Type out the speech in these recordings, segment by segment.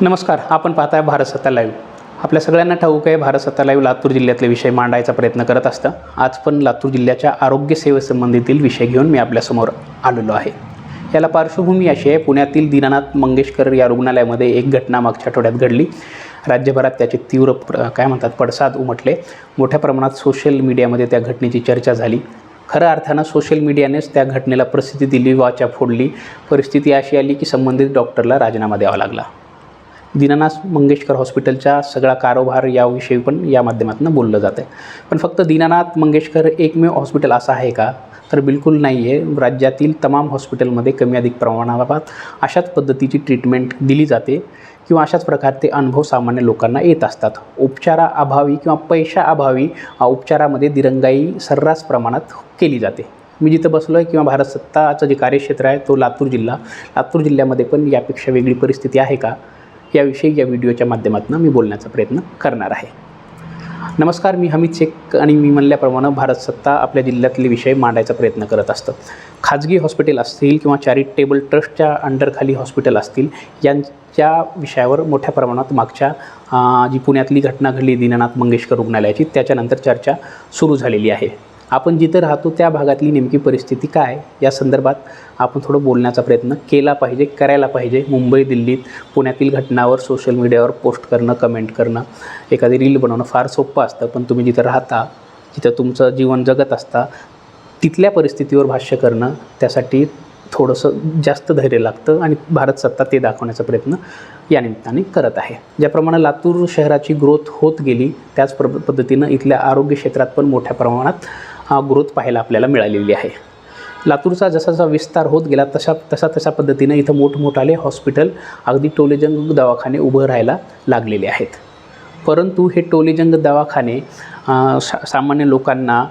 नमस्कार आपण पाहताय भारत सत्ता लाईव्ह आपल्या सगळ्यांना ठाऊक आहे भारत सत्ता लाईव्ह लातूर जिल्ह्यातले विषय मांडायचा प्रयत्न करत असतं. आज पण लातूर जिल्ह्याच्या आरोग्य सेवेसंबंधीतील विषय घेऊन मी आपल्यासमोर आलेलो आहे. याला पार्श्वभूमी अशी आहे पुण्यातील दीनानाथ मंगेशकर या रुग्णालयामध्ये एक घटना मागच्या आठवड्यात घडली. राज्यभरात त्याचे तीव्र प्र काय म्हणतात पडसाद उमटले. मोठ्या प्रमाणात सोशल मीडियामध्ये त्या घटनेची चर्चा झाली. खऱ्या अर्थानं सोशल मीडियानेच त्या घटनेला प्रसिद्धी दिली वाचा फोडली. परिस्थिती अशी आली की संबंधित डॉक्टरला राजीनामा द्यावा लागला. दीनानाथ मंगेशकर हॉस्पिटलचा सगळा कारोबार याविषयी पण या माध्यमातून बोललं जातं आहे पण फक्त दीनानाथ मंगेशकर एकमेव हॉस्पिटल असं आहे का? तर बिलकुल नाही आहे राज्यातील तमाम हॉस्पिटलमध्ये कमी अधिक प्रमाणात अशाच पद्धतीची ट्रीटमेंट दिली जाते किंवा अशाच प्रकारचे अनुभव सामान्य लोकांना येत असतात. उपचाराअभावी किंवा पैशाअभावी उपचारामध्ये दिरंगाई सर्रास प्रमाणात केली जाते. मी जिथं बसलो आहे किंवा भारत सत्ताचं जे कार्यक्षेत्र आहे तो लातूर जिल्हा. लातूर जिल्ह्यामध्ये पण यापेक्षा वेगळी परिस्थिती आहे का? याविषयी या व्हिडिओच्या माध्यमातून मी बोलण्याचा प्रयत्न करणार आहे. नमस्कार मी हमीद शेख आणि मी म्हणल्याप्रमाणे भारत सत्ता आपल्या जिल्ह्यातले विषय मांडायचा प्रयत्न करत असतं खाजगी हॉस्पिटल असतील किंवा चॅरिटेबल ट्रस्टच्या अंडरखाली हॉस्पिटल असतील यांच्या विषयावर मोठ्या प्रमाणात मागच्या जी पुण्यातली घटना घडली दीनानाथ मंगेशकर रुग्णालयाची त्याच्यानंतर चर्चा सुरू झालेली आहे. आपण जिथं राहतो त्या भागातली नेमकी परिस्थिती काय? या संदर्भात आपण थोडं बोलण्याचा प्रयत्न केला पाहिजे करायला पाहिजे. मुंबई दिल्लीत पुण्यातील घटनावर सोशल मीडियावर पोस्ट करणं कमेंट करणं एखादी रील बनवणं फार सोपं असतं. पण तुम्ही जिथं राहता जिथं तुमचं जीवन जगत असता तिथल्या परिस्थितीवर भाष्य करणं त्यासाठी थोडंसं जास्त धैर्य लागतं आणि भारत सत्ता ते दाखवण्याचा प्रयत्न या निमित्ताने करत आहे. ज्याप्रमाणे लातूर शहराची ग्रोथ होत गेली त्याच प्र पद्धतीनं इथल्या आरोग्य क्षेत्रात पण मोठ्या प्रमाणात ग्रोथ पाहायला आपल्याला मिळालेली आहे. लातूरचा जसा जसा विस्तार होत गेला तशा तशा तशा पद्धतीनं इथं मोठमोठाले हॉस्पिटल अगदी टोलेजंग दवाखाने उभं राहायला लागलेले आहेत. परंतु हे टोलेजंग दवाखाने सा सामान्य लोकांना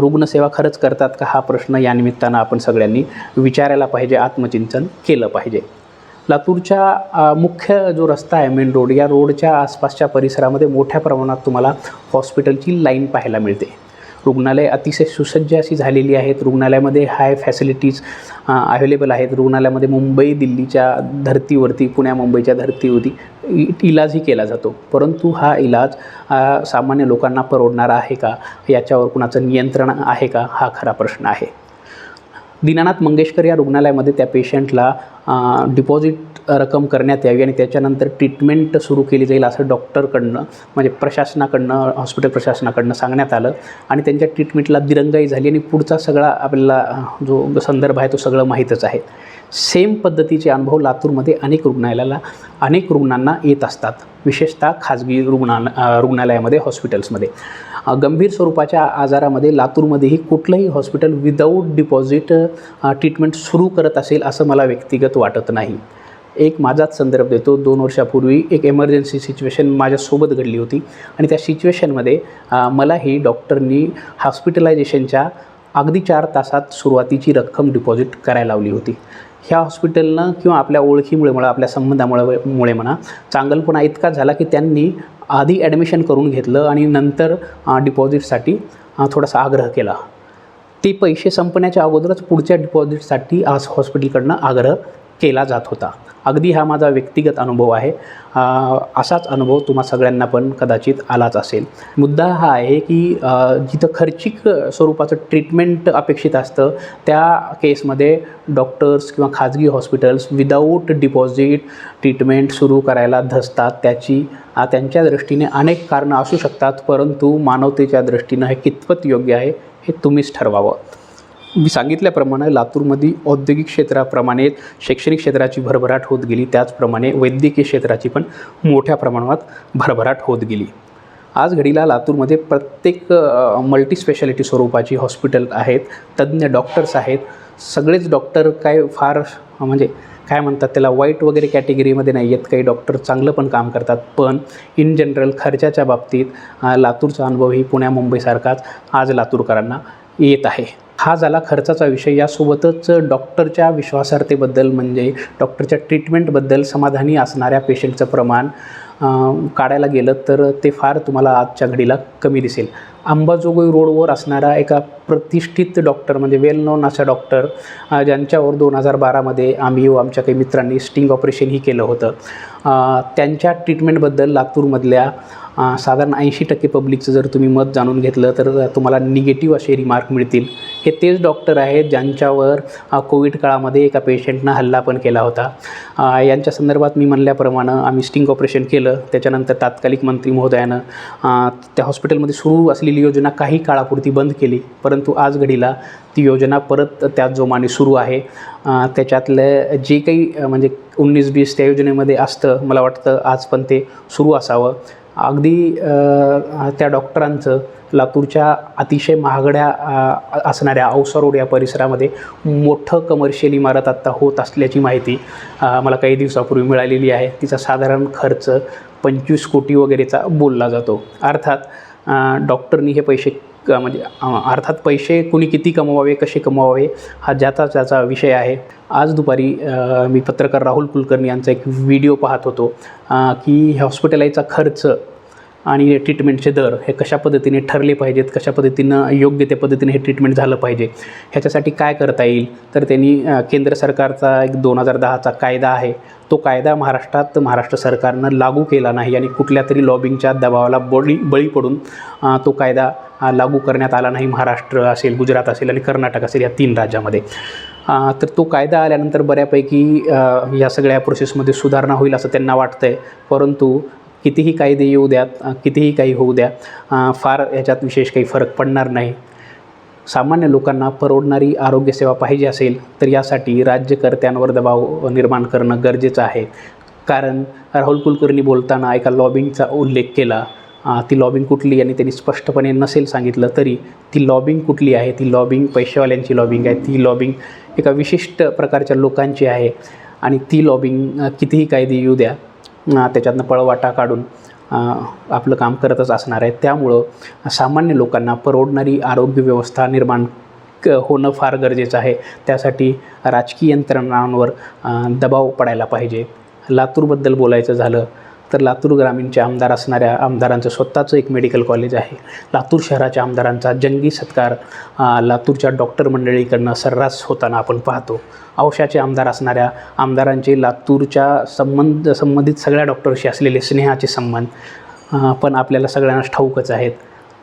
रुग्णसेवा खरंच करतात का हा प्रश्न या निमित्तानं आपण सगळ्यांनी विचारायला पाहिजे आत्मचिंतन केलं पाहिजे. लातूरच्या मुख्य जो रस्ता आहे मेन रोड या रोडच्या आसपासच्या परिसरामध्ये मोठ्या प्रमाणात तुम्हाला हॉस्पिटलची लाईन पाहायला मिळते. रुग्णालय अतिशय सुसज्ज अशी झालेली आहेत. रुग्णालयामध्ये हाय फॅसिलिटीज अवेलेबल आहेत. रुग्णालयामध्ये मुंबई दिल्लीच्या धर्तीवरती पुण्या मुंबईच्या धर्तीवरती इलाजही केला जातो. परंतु हा इलाज सामान्य लोकांना परवडणारा आहे का? याच्यावर कुणाचं नियंत्रण आहे का? हा खरा प्रश्न आहे. दीनानाथ मंगेशकर या रुग्णालयामध्ये त्या पेशंटला डिपॉझिट रक्कम करण्यात यावी आणि त्याच्यानंतर ट्रीटमेंट सुरू केली जाईल असं डॉक्टरकडनं म्हणजे प्रशासनाकडनं हॉस्पिटल प्रशासनाकडनं सांगण्यात आलं. आणि त्यांच्या ट्रीटमेंटला दिरंगाई झाली आणि पुढचा सगळा आपल्याला जो संदर्भ आहे तो सगळं माहीतच आहे. सेम पद्धतीचे अनुभव लातूरमध्ये अनेक रुग्णालयाला अनेक रुग्णांना येत असतात. विशेषतः खाजगी रुग्णा रुग्णालयामध्ये हॉस्पिटल्समध्ये गंभीर स्वरूपाच्या आजारामध्ये लातूरमध्येही कुठलंही हॉस्पिटल विदाऊट डिपॉझिट ट्रीटमेंट सुरू करत असेल असं मला व्यक्तिगत वाटत नाही. एक माझाच संदर्भ देतो. दोन वर्षापूर्वी एक एमर्जन्सी सिच्युएशन माझ्यासोबत घडली होती. आणि त्या सिच्युएशनमध्ये मलाही डॉक्टरनी हॉस्पिटलायझेशनच्या अगदी चार तासात सुरुवातीची रक्कम डिपॉझिट करायला लावली होती. ह्या हॉस्पिटलनं किंवा आपल्या ओळखीमुळे म्हणा आपल्या संबंधामुळे मुळे म्हणा चांगलपणा इतका झाला की त्यांनी आधी ॲडमिशन करून घेतलं आणि नंतर डिपॉझिटसाठी थोडासा आग्रह केला. ते पैसे संपण्याच्या अगोदरच पुढच्या डिपॉझिटसाठी आज हॉस्पिटलकडनं आग्रह केला जात होता. अगदी हा माझा व्यक्तिगत अनुभव आहे. असाच अनुभव तुम्हा सगळ्यांना पण कदाचित आलाच असेल. मुद्दा हा आहे की जिथं खर्चिक स्वरूपाचं ट्रीटमेंट अपेक्षित असतं त्या केसमध्ये डॉक्टर्स किंवा खाजगी हॉस्पिटल्स विदाऊट डिपॉझिट ट्रीटमेंट सुरू करायला धसतात. त्याची त्यांच्या दृष्टीने अनेक कारणं असू शकतात परंतु मानवतेच्या दृष्टीनं हे कितपत योग्य आहे हे तुम्हीच ठरवावं. मी सांगितल्याप्रमाणे लातूरमध्ये औद्योगिक क्षेत्राप्रमाणे शैक्षणिक क्षेत्राची भरभराट होत गेली. त्याचप्रमाणे वैद्यकीय क्षेत्राची पण मोठ्या प्रमाणात भरभराट होत गेली. आज घडीला लातूरमध्ये प्रत्येक मल्टी स्पेशालिटी स्वरूपाची हॉस्पिटल आहेत. तज्ज्ञ डॉक्टर्स आहेत. सगळेच डॉक्टर काय फार म्हणजे काय म्हणतात त्याला वाईट वगैरे कॅटेगरीमध्ये नाही आहेत. काही डॉक्टर चांगलं पण काम करतात. पण इन जनरल खर्चाच्या बाबतीत लातूरचा अनुभव ही पुण्या मुंबईसारखाच आज लातूरकरांना येत आहे. हा झाला खर्चाचा विषय. यासोबतच डॉक्टरच्या विश्वासार्हतेबद्दल म्हणजे डॉक्टरच्या ट्रीटमेंटबद्दल समाधानी असणाऱ्या पेशंटचं प्रमाण काढायला गेलं तर ते फार तुम्हाला आजच्या घडीला कमी दिसेल. अंबाजोगाई रोडवर असणारा एका प्रतिष्ठित डॉक्टर म्हणजे वेल नोन असा डॉक्टर ज्यांच्यावर दोन हजार बारामध्ये आम्ही व आमच्या काही मित्रांनी स्टिंग ऑपरेशनही केलं होतं. त्यांच्या ट्रीटमेंटबद्दल लातूरमधल्या साधारण ऐंशी टक्के पब्लिकचं जर तुम्ही मत जाणून घेतलं तर तुम्हाला निगेटिव्ह असे रिमार्क मिळतील. हे तेच डॉक्टर आहेत ज्यांच्यावर कोविड काळामध्ये एका पेशंटनं हल्ला पण केला होता. यांच्या संदर्भात मी म्हणल्याप्रमाणे आम्ही स्टिंग ऑपरेशन केलं. त्याच्यानंतर तात्कालिक मंत्री महोदयानं त्या हॉस्पिटलमध्ये सुरू असलेली योजना काही काळापुरती बंद केली परंतु आज घडीला ती योजना परत त्याच जोमाने सुरू आहे. त्याच्यातलं जे काही म्हणजे उन्नीस बीस त्या योजनेमध्ये असतं मला वाटतं आज पण ते सुरू असावं. अगदी त्या डॉक्टरांचं लातूरच्या अतिशय महागड्या असणाऱ्या औसा या परिसरामध्ये मोठं कमर्शियल इमारत आत्ता होत असल्याची माहिती मला काही दिवसापूर्वी मिळालेली आहे. तिचा साधारण खर्च पंचवीस कोटी वगैरेचा बोलला जातो. अर्थात डॉक्टरनी हे पैसे क म्हणजे अर्थात पैसे कुणी किती कमवावे कसे कमवावे हा ज्याचा त्याचा विषय आहे. आज दुपारी मी पत्रकार राहुल कुलकर्णी यांचा एक व्हिडिओ पाहत होतो की हॉस्पिटलाईजचा खर्च आणि ट्रीटमेंटचे दर हे कशा पद्धतीने ठरले पाहिजेत कशा पद्धतीनं योग्य त्या पद्धतीने हे ट्रीटमेंट झालं पाहिजे ह्याच्यासाठी काय करता येईल? तर त्यांनी केंद्र सरकारचा एक दोन हजार दहाचा कायदा आहे. तो कायदा महाराष्ट्रात महाराष्ट्र सरकारनं लागू केला नाही आणि कुठल्या तरी लॉबिंगच्या दबावाला बळी बळी पडून तो कायदा लागू करण्यात आला नाही. महाराष्ट्र असेल गुजरात असेल आणि कर्नाटक असेल या तीन राज्यामध्ये. तर तो कायदा आल्यानंतर बऱ्यापैकी या सगळ्या प्रोसेसमध्ये सुधारणा होईल असं त्यांना वाटतं आहे परंतु कितीही कायदे येऊ द्यात कितीही काही होऊ द्या फार याच्यात विशेष काही फरक पडणार नाही. सामान्य लोकांना परवडणारी आरोग्यसेवा पाहिजे असेल तर यासाठी राज्यकर्त्यांवर दबाव निर्माण करणं गरजेचं आहे. कारण राहुल कुलकर्णी बोलताना एका लॉबिंगचा उल्लेख केला. ती लॉबिंग कुठली आणि त्यांनी स्पष्टपणे नसेल सांगितलं तरी ती लॉबिंग कुठली आहे? ती लॉबिंग पैशावाल्यांची लॉबिंग आहे. ती लॉबिंग एका विशिष्ट प्रकारच्या लोकांची आहे. आणि ती लॉबिंग कितीही कायदे येऊ द्या त्याच्यातनं पळवाटा काढून आपलं काम करतच असणार आहे. त्यामुळं सामान्य लोकांना परवडणारी आरोग्य व्यवस्था निर्माण क होणं फार गरजेचं आहे. त्यासाठी राजकीय यंत्रणांवर दबाव पडायला पाहिजे. लातूरबद्दल बोलायचं झालं तर लातूर ग्रामीणचे आमदार असणाऱ्या आमदारांचं स्वतःचं एक मेडिकल कॉलेज आहे. लातूर शहराच्या आमदारांचा जंगी सत्कार लातूरच्या डॉक्टर मंडळीकडनं सर्रास होताना आपण पाहतो. औषाचे आमदार असणाऱ्या आमदारांचे लातूरच्या संबंध संबंधित सगळ्या डॉक्टरशी असलेले स्नेहाचे संबंध पण आपल्याला सगळ्यांनाच ठाऊकच आहेत.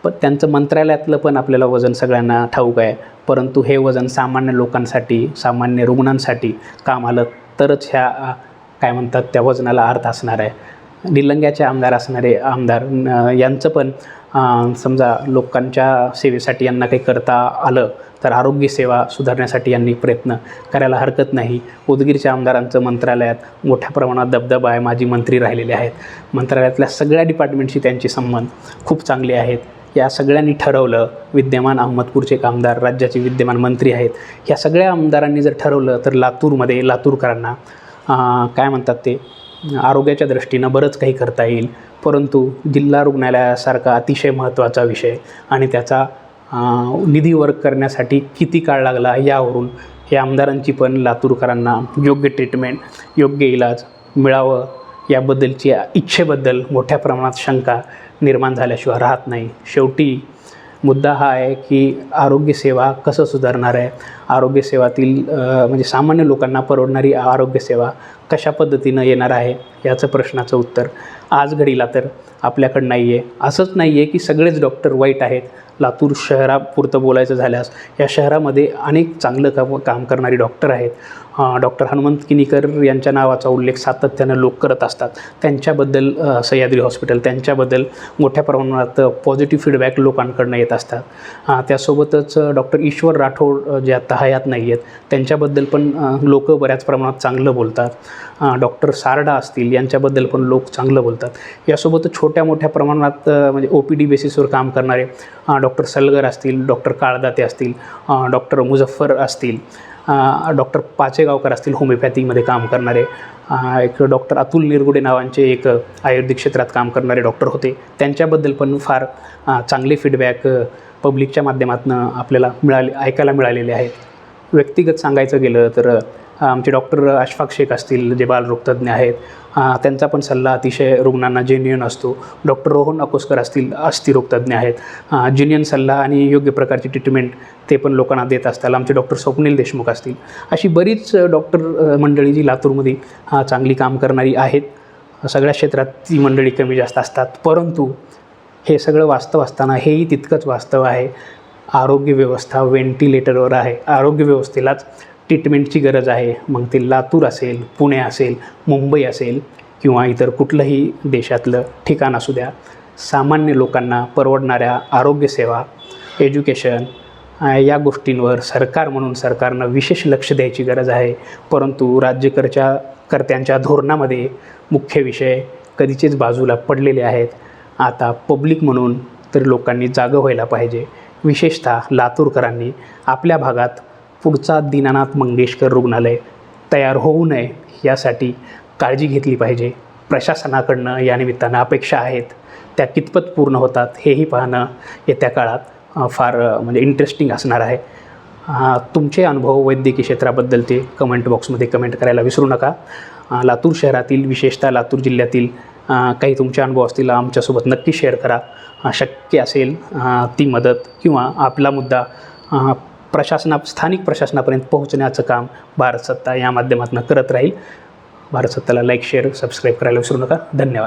पण त्यांचं मंत्रालयातलं पण आपल्याला वजन सगळ्यांना ठाऊक आहे. परंतु हे वजन सामान्य लोकांसाठी सामान्य रुग्णांसाठी काम आलं तरच ह्या काय म्हणतात त्या वजनाला अर्थ असणार आहे. निलंग्याचे आमदार असणारे आमदार यांचं पण समजा लोकांच्या सेवेसाठी यांना काही करता आलं तर आरोग्यसेवा सुधारण्यासाठी यांनी प्रयत्न करायला हरकत नाही. उदगीरच्या आमदारांचं मंत्रालयात मोठ्या प्रमाणात दबदबा आहे माजी मंत्री राहिलेले आहेत. मंत्रालयातल्या सगळ्या डिपार्टमेंटशी त्यांचे संबंध खूप चांगले आहेत. या सगळ्यांनी ठरवलं विद्यमान अहमदपूरचे एक आमदार राज्याचे विद्यमान मंत्री आहेत. ह्या सगळ्या आमदारांनी जर ठरवलं तर लातूरमध्ये लातूरकरांना काय म्हणतात ते आरोग्याच्या दृष्टीनं बरंच काही करता येईल. परंतु जिल्हा रुग्णालयासारखा अतिशय महत्त्वाचा विषय आणि त्याचा निधी वर्ग करण्यासाठी किती काळ लागला यावरून हे आमदारांची पण लातूरकरांना योग्य ट्रीटमेंट योग्य इलाज मिळावं याबद्दलची इच्छेबद्दल मोठ्या प्रमाणात शंका निर्माण झाल्याशिवाय राहत नाही. शेवटी मुद्दा हा आहे की आरोग्यसेवा कसं सुधारणार आहे? आरोग्यसेवातील म्हणजे सामान्य लोकांना परवडणारी आरोग्यसेवा कशा पद्धतीनं येणार आहे याचं प्रश्नाचं उत्तर. आज घडीला तर आपल्याकडं नाही आहे असंच नाही आहे की सगळेच डॉक्टर वाईट आहेत. लातूर शहरापुरतं बोलायचं झाल्यास या शहरामध्ये अनेक चांगलं काम काम करणारी डॉक्टर आहेत. डॉक्टर हनुमंत किनीकर यांच्या नावाचा उल्लेख सातत्यानं लोक करत असतात. त्यांच्याबद्दल सह्याद्री हॉस्पिटल त्यांच्याबद्दल मोठ्या प्रमाणात पॉझिटिव्ह फीडबॅक लोकांकडनं येत असतात. त्यासोबतच डॉक्टर ईश्वर राठोड जे आता हयात नाही आहेत त्यांच्याबद्दल पण लोक बऱ्याच प्रमाणात चांगलं बोलतात. डॉक्टर सारडा असतील यांच्याबद्दल पण लोक चांगलं बोलतात. यासोबत छोट्या मोठ्या प्रमाणात म्हणजे ओ पी डी बेसिसवर काम करणारे डॉक्टर सलगर असतील डॉक्टर काळदाते असतील डॉक्टर मुझफ्फर असतील डॉक्टर पाचेगावकर असतील होमिओपॅथीमध्ये काम करणारे एक डॉक्टर अतुल निरगुडे नावांचे एक आयुर्वेदिक क्षेत्रात काम करणारे डॉक्टर होते. त्यांच्याबद्दल पण फार चांगले फीडबॅक पब्लिकच्या माध्यमातून आपल्याला मिळाले ऐकायला मिळालेले आहेत. व्यक्तिगत सांगायचं गेलं तर आमचे डॉक्टर अशफाक शेख असतील जे बालरोगतज्ञ आहेत त्यांचा पण सल्ला अतिशय रुग्णांना जेन्युन असतो. डॉक्टर रोहन अकोस्कर असतील अस्थिरोगतज्ञ आहेत. जेन्युन सल्ला आणि योग्य प्रकारची ट्रीटमेंट ते पण लोकांना देत असतात आमचे डॉक्टर स्वप्नील देशमुख असतील. अशी बरीच डॉक्टर मंडळी जी लातूरमध्ये चांगली काम करणारी आहेत. सगळ्या क्षेत्रात ती मंडळी कमी जास्त असतात. परंतु हे सगळं वास्तव असताना हेही तितकंच वास्तव आहे. आरोग्य व्यवस्था व्हेंटिलेटरवर आहे. आरोग्य व्यवस्थेलाच ट्रीटमेंटची गरज आहे. मग ते लातूर असेल पुणे असेल मुंबई असेल किंवा इतर कुठलंही देशातलं ठिकाण असू द्या सामान्य लोकांना परवडणाऱ्या आरोग्यसेवा एज्युकेशन या गोष्टींवर सरकार म्हणून सरकारनं विशेष लक्ष द्यायची गरज आहे. परंतु राज्यकरच्या कर्त्यांच्या धोरणामध्ये मुख्य विषय कधीचेच बाजूला पडलेले आहेत. आता पब्लिक म्हणून तर लोकांनी जागं व्हायला पाहिजे. विशेषतः लातूरकरांनी आपल्या भागात पुढचा दीनानाथ मंगेशकर रुग्णालय तयार होऊ नये यासाठी काळजी घेतली पाहिजे. प्रशासनाकडनं या निमित्तानं अपेक्षा आहेत. त्या कितपत पूर्ण होतात हेही पाहणं येत्या काळात फार म्हणजे इंटरेस्टिंग असणार आहे. तुमचे अनुभव वैद्यकीय क्षेत्राबद्दल ते कमेंट बॉक्समध्ये कमेंट करायला विसरू नका. लातूर शहरातील विशेषतः लातूर जिल्ह्यातील काही तुमचे अनुभव असतील आमच्यासोबत नक्की शेअर करा. शक्य असेल ती मदत किंवा आपला मुद्दा प्रशासना स्थानिक प्रशासनापर्यंत पोहोचण्याचं काम भारत सत्ता या माध्यमातून करत राहील. भारत सत्ताला लाईक शेअर सबस्क्राईब करायला विसरू नका. धन्यवाद.